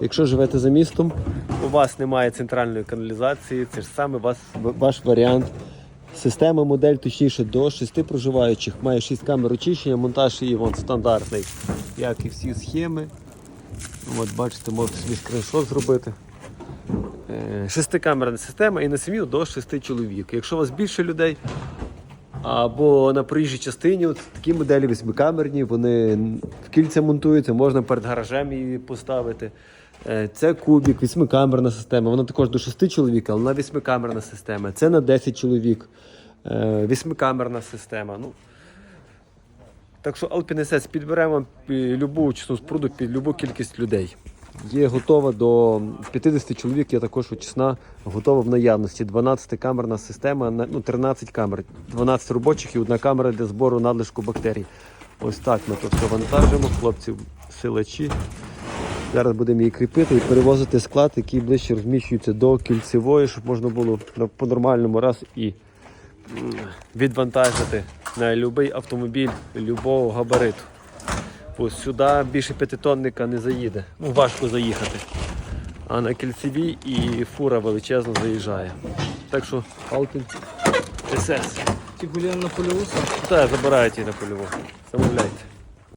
Якщо живете за містом, у вас немає центральної каналізації, це ж саме вас, ваш варіант. Система модель, точніше, до 6 проживаючих. Має 6 камер очищення, монтаж її вон стандартний, як і всі схеми. От бачите, можете собі скріншот зробити. Е, Шестикамерна система і на сім'ю до 6 чоловік. Якщо у вас більше людей, або на проїжджій частині, от такі моделі восьмикамерні, вони в кільця монтуються, можна перед гаражем її поставити. Е, Це кубік, восьмикамерна система. Вона також до 6 чоловік, але вона восьмикамерна система. Це на 10 чоловік. Е, Восьмикамерна система. Ну, так що Alpine SS підберемо під любу очисну споруду під любу кількість людей. Є готова до 50 чоловік, є також очисна, готова в наявності. 12 камерна система, ну 13 камер, 12 робочих і одна камера для збору надлишку бактерій. Ось так ми то все вантажимо, хлопці силачі. Зараз будемо її кріпити і перевозити склад, який ближче розміщується до кільцевої, щоб можна було по-нормальному раз і відвантажити на будь-який автомобіль любого габариту. Ось сюди більше п'ятитонника не заїде. Ну, важко заїхати. А на кільцевій і фура величезно заїжджає. Так що Алкін СС. Ті гуляємо на польову. Та забирають її на польову. Замовляйте.